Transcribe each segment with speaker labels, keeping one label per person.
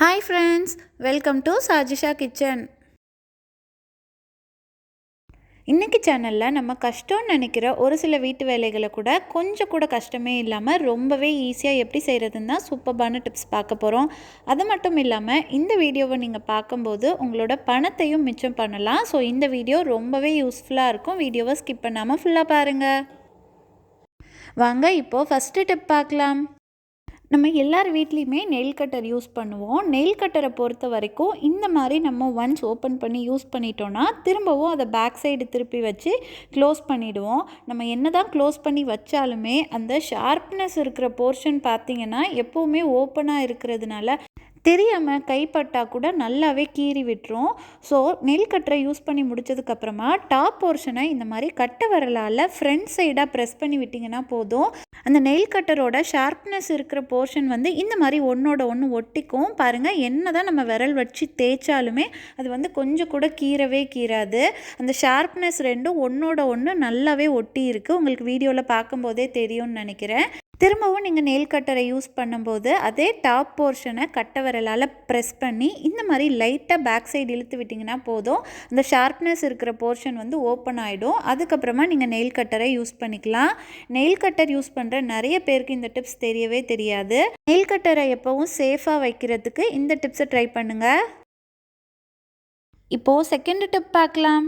Speaker 1: Hi friends welcome to Sajisha kitchen இன்றைக்கி சேனலில் நம்ம கஷ்டம்னு நினைக்கிற ஒரு சில வீட்டு வேலைகளை கூட கொஞ்சம் கூட கஷ்டமே இல்லாமல் ரொம்பவே ஈஸியாக எப்படி செய்கிறதுன்னு தான் சூப்பர்பான டிப்ஸ் பார்க்க போகிறோம் அது மட்டும் இல்லாமல் இந்த வீடியோவை நீங்கள் பார்க்கும்போது உங்களோட பணத்தையும் மிச்சம் பண்ணலாம். ஸோ இந்த வீடியோ ரொம்பவே யூஸ்ஃபுல்லாக இருக்கும். வீடியோவை ஸ்கிப் பண்ணாமல் ஃபுல்லாக பாருங்கள் வாங்க இப்போது ஃபஸ்ட்டு டிப் பார்க்கலாம். நம்ம எல்லார் வீட்லேயுமே நெயில் கட்டர் யூஸ் பண்ணுவோம். நெயில் கட்டரை பொறுத்த வரைக்கும் இந்த மாதிரி நம்ம ஒன்ஸ் ஓப்பன் பண்ணி யூஸ் பண்ணிட்டோன்னா திரும்பவும் அதை பேக் சைடு திருப்பி வச்சு க்ளோஸ் பண்ணிவிடுவோம் நம்ம என்ன தான் க்ளோஸ் பண்ணி வச்சாலுமே அந்த ஷார்ப்னஸ் இருக்கிற போர்ஷன் பார்த்திங்கன்னா எப்போவுமே ஓப்பனாக இருக்கிறதுனால தெரியாமல் கைப்பட்டால் கூட நல்லாவே கீறி விட்டுரும். ஸோ நெல் கட்டரை யூஸ் பண்ணி முடிச்சதுக்கப்புறமா டாப் போர்ஷனை இந்த மாதிரி கட்டை வரலால் ஃப்ரண்ட் சைடாக ப்ரெஸ் பண்ணி விட்டிங்கன்னா போதும். அந்த நெயில் கட்டரோட ஷார்ப்னஸ் இருக்கிற போர்ஷன் வந்து இந்த மாதிரி ஒன்றோட ஒன்று ஒட்டிக்கும். பாருங்கள் என்ன தான் நம்ம விரல் வச்சு தேய்ச்சாலுமே அது வந்து கொஞ்சம் கூட கீறவே கீறாது. அந்த ஷார்ப்னஸ் ரெண்டும் ஒன்றோட ஒன்று நல்லாவே ஒட்டி இருக்குது உங்களுக்கு வீடியோவில் பார்க்கும்போதே தெரியும்னு நினைக்கிறேன். திரும்பவும் நீங்கள் நெயில் கட்டரை யூஸ் பண்ணும்போது அதே டாப் போர்ஷனை கட்டை விரலால் ப்ரெஸ் பண்ணி இந்த மாதிரி லைட்டாக பேக் சைடு இழுத்து விட்டிங்கன்னா போதும். அந்த ஷார்ப்னஸ் இருக்கிற போர்ஷன் வந்து ஓப்பன் ஆகிடும் அதுக்கப்புறமா நீங்கள் நெயில் கட்டரை யூஸ் பண்ணிக்கலாம். நெயில் கட்டர் யூஸ் பண்ணுற நிறைய பேருக்கு இந்த டிப்ஸ் தெரியவே தெரியாது. நெயில் கட்டரை எப்போவும் சேஃபாக வைக்கிறதுக்கு இந்த டிப்ஸை ட்ரை பண்ணுங்கள் இப்போது செகண்ட் டிப் பார்க்கலாம்.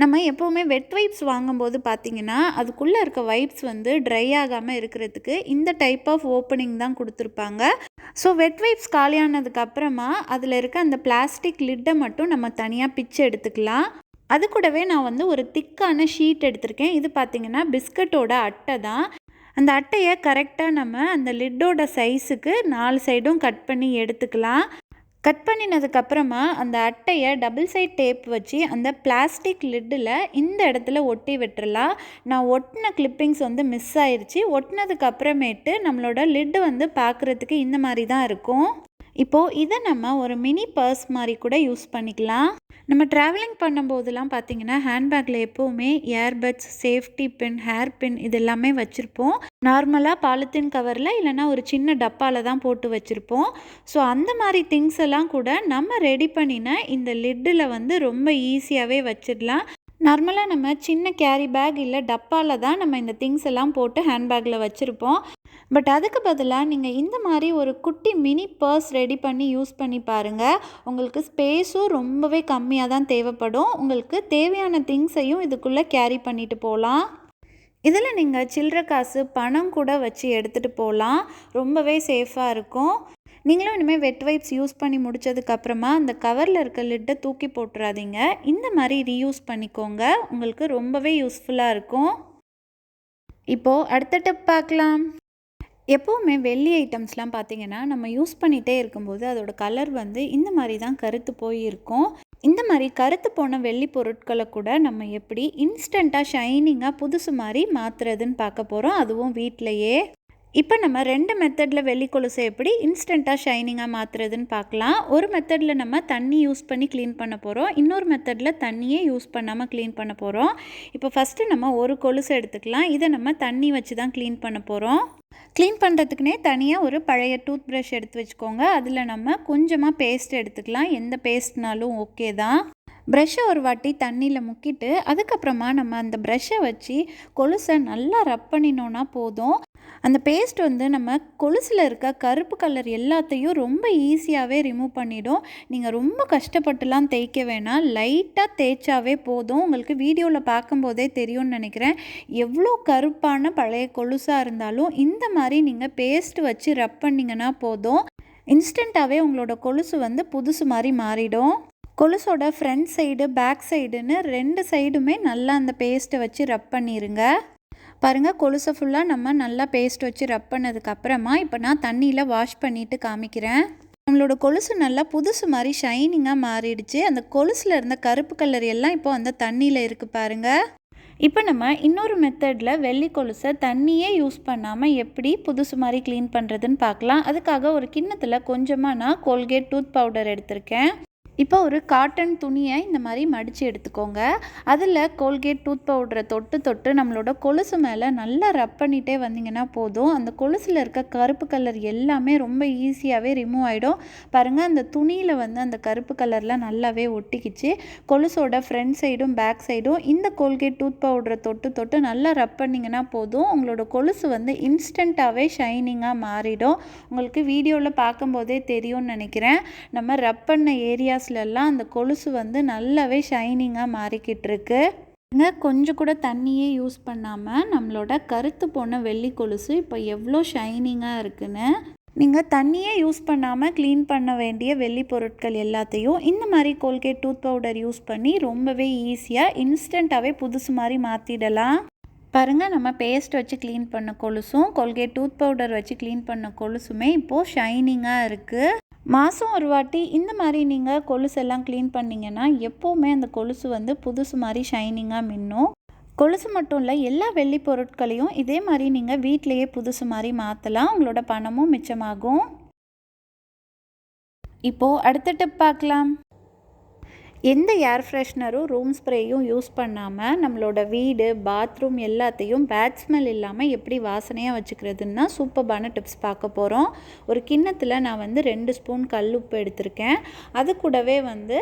Speaker 1: நம்ம எப்போவுமே வெட் வைப்ஸ் வாங்கும்போது பார்த்திங்கன்னா அதுக்குள்ளே இருக்க வைப்ஸ் வந்து ட்ரை ஆகாமல் இருக்கிறதுக்கு இந்த டைப் ஆஃப் ஓப்பனிங் தான் கொடுத்துருப்பாங்க. ஸோ வெட் வைப்ஸ் காலியானதுக்கப்புறமா அதில் இருக்க அந்த பிளாஸ்டிக் லிட்டை மட்டும் நம்ம தனியாக பிச்சு எடுத்துக்கலாம். அது கூடவே நான் வந்து ஒரு திக்கான ஷீட் எடுத்திருக்கேன். இது பார்த்திங்கன்னா பிஸ்கட்டோட அட்டை தான். அந்த அட்டையை கரெக்டாக நம்ம அந்த லிட்டோட சைஸுக்கு நாலு சைடும் கட் பண்ணி எடுத்துக்கலாம். கட் பண்ணினதுக்கப்புறமா அந்த அட்டையை டபுள் சைட் டேப் வச்சு அந்த பிளாஸ்டிக் லிட்டில் இந்த இடத்துல ஒட்டி விட்டுறலாம். நான் ஒட்டின கிளிப்பிங்ஸ் வந்து மிஸ் ஆயிடுச்சு ஒட்டினதுக்கு அப்புறமேட்டு நம்மளோட லிட்டு வந்து பார்க்குறதுக்கு இந்த மாதிரி தான் இருக்கும். இப்போது இதை நம்ம ஒரு மினி பர்ஸ் மாதிரி கூட யூஸ் பண்ணிக்கலாம். நம்ம ட்ராவலிங் பண்ணும்போதெல்லாம் பார்த்தீங்கன்னா ஹேண்ட்பேக்கில் எப்போவுமே earbuds safety pin hair pin இது எல்லாமே வச்சுருப்போம் நார்மலாக பாலித்தீன் கவரில் இல்லைனா ஒரு சின்ன டப்பாவில் தான் போட்டு வச்சுருப்போம். ஸோ அந்த மாதிரி திங்ஸ் எல்லாம் கூட நம்ம ரெடி பண்ணின இந்த லிட்டில் வந்து ரொம்ப ஈஸியாகவே வச்சிடலாம். நார்மலாக நம்ம சின்ன கேரி பேக் இல்லை டப்பாவில் தான் நம்ம இந்த திங்ஸ் எல்லாம் போட்டு ஹேண்ட்பேக்கில் வச்சுருப்போம். பட் அதுக்கு பதிலாக நீங்கள் இந்த மாதிரி ஒரு குட்டி மினி பர்ஸ் ரெடி பண்ணி யூஸ் பண்ணி பாருங்கள் உங்களுக்கு ஸ்பேஸும் ரொம்பவே கம்மியாக தான் தேவைப்படும். உங்களுக்கு தேவையான திங்ஸையும் இதுக்குள்ளே கேரி பண்ணிட்டு போகலாம் இதில் நீங்கள் சில்லற காசு பணம் கூட வச்சு எடுத்துகிட்டு போகலாம் ரொம்பவே சேஃபாக இருக்கும். நீங்களும் இனிமேல் வெட் வைப்ஸ் யூஸ் பண்ணி முடித்ததுக்கப்புறமா அந்த கவரில் இருக்க லிட்டை தூக்கி போட்டுறாதீங்க. இந்த மாதிரி ரீயூஸ் பண்ணிக்கோங்க. உங்களுக்கு ரொம்பவே யூஸ்ஃபுல்லாக இருக்கும். இப்போது அடுத்த டிப் பார்க்கலாம். எப்போவுமே வெள்ளி ஐட்டம்ஸ்லாம் பார்த்திங்கன்னா நம்ம யூஸ் பண்ணிகிட்டே இருக்கும்போது அதோட கலர் வந்து இந்த மாதிரி தான் கருத்து போயிருக்கும். இந்த மாதிரி கருத்து போன வெள்ளி பொருட்களை கூட நம்ம எப்படி இன்ஸ்டண்ட்டாக ஷைனிங்காக புதுசு மாதிரி மாற்றுறதுன்னு பார்க்க போகிறோம் அதுவும் வீட்டிலையே இப்போ நம்ம ரெண்டு மெத்தடில் வெள்ளி கொலுசை எப்படி இன்ஸ்டண்ட்டாக ஷைனிங்காக மாற்றுறதுன்னு பார்க்கலாம். ஒரு மெத்தடில் நம்ம தண்ணி யூஸ் பண்ணி க்ளீன் பண்ண போகிறோம் இன்னொரு மெத்தடில் தண்ணியே யூஸ் பண்ணாமல் க்ளீன் பண்ண போகிறோம் இப்போ ஃபஸ்ட்டு நம்ம ஒரு கொலுசை எடுத்துக்கலாம். இதை நம்ம தண்ணி வச்சு தான் க்ளீன் பண்ண போகிறோம் க்ளீன் பண்ணுறதுக்குனே தனியாக ஒரு பழைய டூத் ப்ரஷ் எடுத்து வச்சுக்கோங்க. அதில் நம்ம கொஞ்சமாக பேஸ்ட் எடுத்துக்கலாம். எந்த பேஸ்ட்னாலும் ஓகே தான். ப்ரெஷ்ஷை ஒரு வாட்டி தண்ணியில் முக்கிட்டு அதுக்கப்புறமா நம்ம அந்த ப்ரெஷ்ஷை வச்சு கொலுசை நல்லா ரப் பண்ணினோன்னா போதும். அந்த பேஸ்ட் வந்து நம்ம கொலுசில் இருக்க கருப்பு கலர் எல்லாத்தையும் ரொம்ப ஈஸியாகவே ரிமூவ் பண்ணிடும். நீங்கள் ரொம்ப கஷ்டப்பட்டுலாம் தேய்க்க வேணாம். லைட்டாக தேய்ச்சாவே போதும். உங்களுக்கு வீடியோவில் பார்க்கும்போதே தெரியும்னு நினைக்கிறேன். எவ்வளோ கருப்பான பழைய கொலுசாக இருந்தாலும் இந்த மாதிரி நீங்கள் பேஸ்ட் வச்சு ரப் பண்ணிங்கன்னா போதும். இன்ஸ்டண்ட்டாகவே உங்களோட கொலுசு வந்து புதுசு மாதிரி மாறிடும். கொலுசோட ஃப்ரண்ட் சைடு பேக் சைடுன்னு ரெண்டு சைடுமே நல்லா அந்த பேஸ்ட்டை வச்சு ரப் பண்ணிடுங்க பாருங்கள் கொலுசை ஃபுல்லாக நம்ம நல்லா பேஸ்ட் வச்சு ரப் பண்ணதுக்கப்புறமா இப்போ நான் தண்ணியில் வாஷ் பண்ணிவிட்டு காமிக்கிறேன். நம்மளோட கொலுசு நல்லா புதுசு மாதிரி ஷைனிங்காக மாறிடுச்சு. அந்த கொலுசில் இருந்த கருப்பு கலர் எல்லாம் இப்போ அந்த தண்ணியில் இருக்குது பாருங்கள் இப்போ நம்ம இன்னொரு மெத்தடில் வெள்ளி கொலுசை தண்ணியே யூஸ் பண்ணாமல் எப்படி புதுசு மாதிரி க்ளீன் பண்ணுறதுன்னு பார்க்கலாம். அதுக்காக ஒரு கிண்ணத்தில் கொஞ்சமாக நான் கோல்கேட் டூத் பவுடர் எடுத்திருக்கேன். இப்போ ஒரு காட்டன் துணியை இந்த மாதிரி மடித்து எடுத்துக்கோங்க. அதில் கோல்கேட் டூத் பவுடரை தொட்டு தொட்டு நம்மளோட கொலுசு மேலே நல்லா ரப் பண்ணிகிட்டே வந்தீங்கன்னா போதும். அந்த கொலுசில் இருக்க கருப்பு கலர் எல்லாமே ரொம்ப ஈஸியாகவே ரிமூவ் ஆகிடும் பாருங்கள் அந்த துணியில் வந்து அந்த கருப்பு கலர்லாம் நல்லாவே ஒட்டிக்கிச்சு. கொலுசோட ஃப்ரண்ட் சைடும் பேக் சைடும் இந்த கோல்கேட் டூத் பவுடரை தொட்டு தொட்டு நல்லா ரப் பண்ணிங்கன்னா போதும். உங்களோட கொலுசு வந்து இன்ஸ்டண்ட்டாகவே ஷைனிங்காக மாறிடும். உங்களுக்கு வீடியோவில் பார்க்கும்போதே தெரியும்னு நினைக்கிறேன். நம்ம ரப் பண்ண ஏரியாஸ் ஏரியாஸ்லலாம் அந்த கொலுசு வந்து நல்லாவே ஷைனிங்காக மாறிக்கிட்டு இருக்கு இங்கே கொஞ்சம் கூட தண்ணியே யூஸ் பண்ணாமல் நம்மளோட கருத்து போன வெள்ளி கொலுசு இப்போ எவ்வளோ ஷைனிங்காக இருக்குன்னு. நீங்கள் தண்ணியே யூஸ் பண்ணாமல் க்ளீன் பண்ண வேண்டிய வெள்ளி பொருட்கள் எல்லாத்தையும் இந்த மாதிரி கோல்கேட் டூத் பவுடர் யூஸ் பண்ணி ரொம்பவே ஈஸியாக இன்ஸ்டண்ட்டாகவே புதுசு மாதிரி மாற்றிடலாம் பாருங்கள் நம்ம பேஸ்ட் வச்சு க்ளீன் பண்ண கொலுசும் கோல்கேட் டூத் பவுடர் வச்சு க்ளீன் பண்ண கொலுசுமே இப்போது ஷைனிங்காக இருக்குது மாதம் ஒரு வாட்டி இந்த மாதிரி நீங்கள் கொலுசெல்லாம் க்ளீன் பண்ணிங்கன்னா எப்போவுமே அந்த கொலுசு வந்து புதுசு மாதிரி ஷைனிங்காக மின்னும். கொலுசு மட்டும் இல்லை எல்லா வெள்ளி பொருட்களையும் இதே மாதிரி நீங்கள் வீட்டிலையே புதுசு மாதிரி மாற்றலாம் உங்களோட பணமும் மிச்சமாகும். இப்போது அடுத்த டிப் பார்க்கலாம். எந்த ஏர் ஃப்ரெஷ்னரும் ரூம் ஸ்ப்ரேயும் யூஸ் பண்ணாமல் நம்மளோட வீடு பாத்ரூம் எல்லாத்தையும் பேட் ஸ்மெல் இல்லாமல் எப்படி வாசனையாக வச்சுக்கிறதுன்னா சூப்பர்பான டிப்ஸ் பார்க்க போகிறோம் ஒரு கிண்ணத்தில் நான் வந்து ரெண்டு ஸ்பூன் கல் உப்பு எடுத்திருக்கேன். அது கூடவே வந்து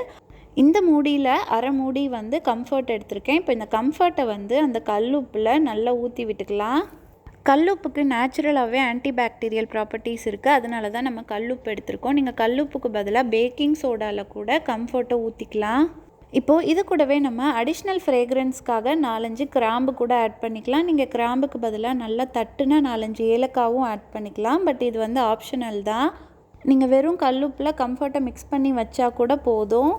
Speaker 1: இந்த மூடியில் அரை மூடி வந்து கம்ஃபர்ட் எடுத்திருக்கேன். இப்போ இந்த கம்ஃபர்ட்டை வந்து அந்த கல் உப்பில் நல்லா ஊற்றி விட்டுக்கலாம். கல்லுப்புக்கு நேச்சுரலாகவே ஆன்டிபாக்டீரியல் ப்ராப்பர்ட்டிஸ் இருக்குது அதனால தான் நம்ம கல்லுப்பு எடுத்திருக்கோம். நீங்கள் கல்லுப்புக்கு பதிலாக பேக்கிங் சோடாவில் கூட கம்ஃபர்ட்டை ஊற்றிக்கலாம் இப்போது இது கூடவே நம்ம அடிஷ்னல் ஃப்ரேக்ரன்ஸ்க்காக நாலஞ்சு கிராம்பு கூட ஆட் பண்ணிக்கலாம். நீங்கள் கிராம்புக்கு பதிலாக நல்லா தட்டுனா நாலஞ்சு ஏலக்காவும் ஆட் பண்ணிக்கலாம். பட் இது வந்து ஆப்ஷனல் தான். நீங்கள் வெறும் கல்லுப்பில் கம்ஃபர்ட்டை மிக்ஸ் பண்ணி வச்சா கூட போதும்.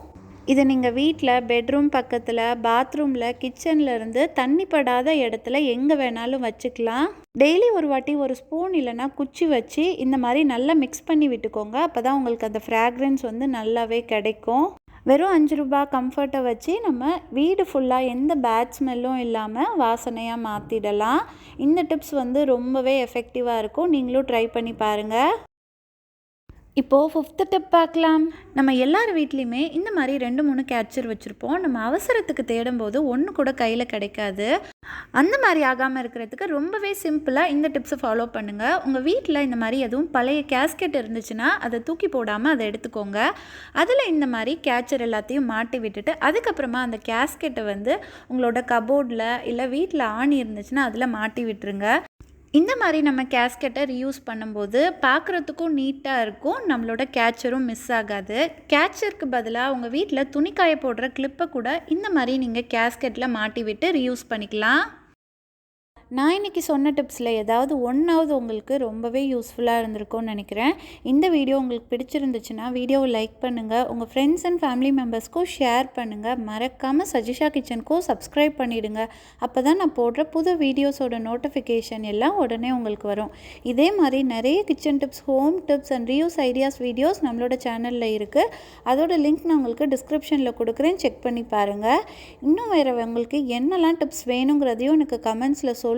Speaker 1: இதை நீங்கள் வீட்டில் பெட்ரூம் பக்கத்தில் பாத்ரூமில் கிச்சனில் இருந்து தண்ணி படாத இடத்துல எங்கே வேணாலும் வச்சுக்கலாம். டெய்லி ஒரு வாட்டி ஒரு ஸ்பூன் இல்லைனா குச்சி வச்சு இந்த மாதிரி நல்லா மிக்ஸ் பண்ணி விட்டுக்கோங்க. அப்போ தான் உங்களுக்கு அந்த ஃப்ராக்ரன்ஸ் வந்து நல்லாவே கிடைக்கும். வெறும் அஞ்சு ரூபா கம்ஃபர்ட்டை வச்சு நம்ம வீடு ஃபுல்லாக எந்த பேட் ஸ்மெல்லும் இல்லாமல் வாசனையாக மாற்றிடலாம் இந்த டிப்ஸ் வந்து ரொம்பவே எஃபெக்டிவாக இருக்கும். நீங்களும் ட்ரை பண்ணி பாருங்கள் இப்போது ஃபிஃப்த்து டிப் பார்க்கலாம். நம்ம எல்லார் வீட்லேயுமே இந்த மாதிரி ரெண்டு மூணு கேட்சர் வச்சுருப்போம். நம்ம அவசரத்துக்கு தேடும்போது ஒன்று கூட கையில் கிடைக்காது. அந்த மாதிரி ஆகாமல் இருக்கிறதுக்கு ரொம்பவே சிம்பிளாக இந்த டிப்ஸை ஃபாலோ பண்ணுங்கள் உங்கள் வீட்டில் இந்த மாதிரி எதுவும் பழைய கேஸ்கெட் இருந்துச்சுன்னா அதை தூக்கி போடாமல் அதை எடுத்துக்கோங்க. அதில் இந்த மாதிரி கேட்சர் எல்லாத்தையும் மாட்டி விட்டுட்டு அதுக்கப்புறமா அந்த கேஸ்கெட்டை வந்து உங்களோட கபோர்டில் இல்லை வீட்டில் ஆணி இருந்துச்சுன்னா அதில் மாட்டி விட்டுருங்க. இந்த மாதிரி நம்ம கேஸ்கெட்டை ரீயூஸ் பண்ணும்போது பார்க்குறதுக்கும் நீட்டாக இருக்கும் நம்மளோட கேச்சரும் மிஸ் ஆகாது. கேச்சருக்கு பதிலாக உங்கள் வீட்டில் துணிக்காய போடுற கிளிப்பை கூட இந்த மாதிரி நீங்கள் கேஸ்கெட்டில் மாட்டி விட்டு ரீயூஸ் பண்ணிக்கலாம். நான் இன்றைக்கி சொன்ன டிப்ஸில் ஏதாவது ஒன்றாவது உங்களுக்கு ரொம்பவே யூஸ்ஃபுல்லாக இருந்திருக்கும்னு நினைக்கிறேன். இந்த வீடியோ உங்களுக்கு பிடிச்சிருந்துச்சுன்னா வீடியோவை லைக் பண்ணுங்கள் உங்கள் ஃப்ரெண்ட்ஸ் அண்ட் ஃபேமிலி மெம்பர்ஸ்க்கும் ஷேர் பண்ணுங்கள் மறக்காமல் சஜிஷா கிச்சனுக்கும் சப்ஸ்கிரைப் பண்ணிவிடுங்க அப்போ தான் நான் போடுற புது வீடியோஸோட நோட்டிஃபிகேஷன் எல்லாம் உடனே உங்களுக்கு வரும். இதே மாதிரி நிறைய kitchen tips home tips and reuse ideas videos நம்மளோட சேனலில் இருக்குது அதோட லிங்க் நான் உங்களுக்கு டிஸ்கிரிப்ஷனில் கொடுக்குறேன். செக் பண்ணி பாருங்கள் இன்னும் வேறு உங்களுக்கு என்னெல்லாம் டிப்ஸ் வேணுங்கிறதையும் எனக்கு கமெண்ட்ஸில் சொல்லு.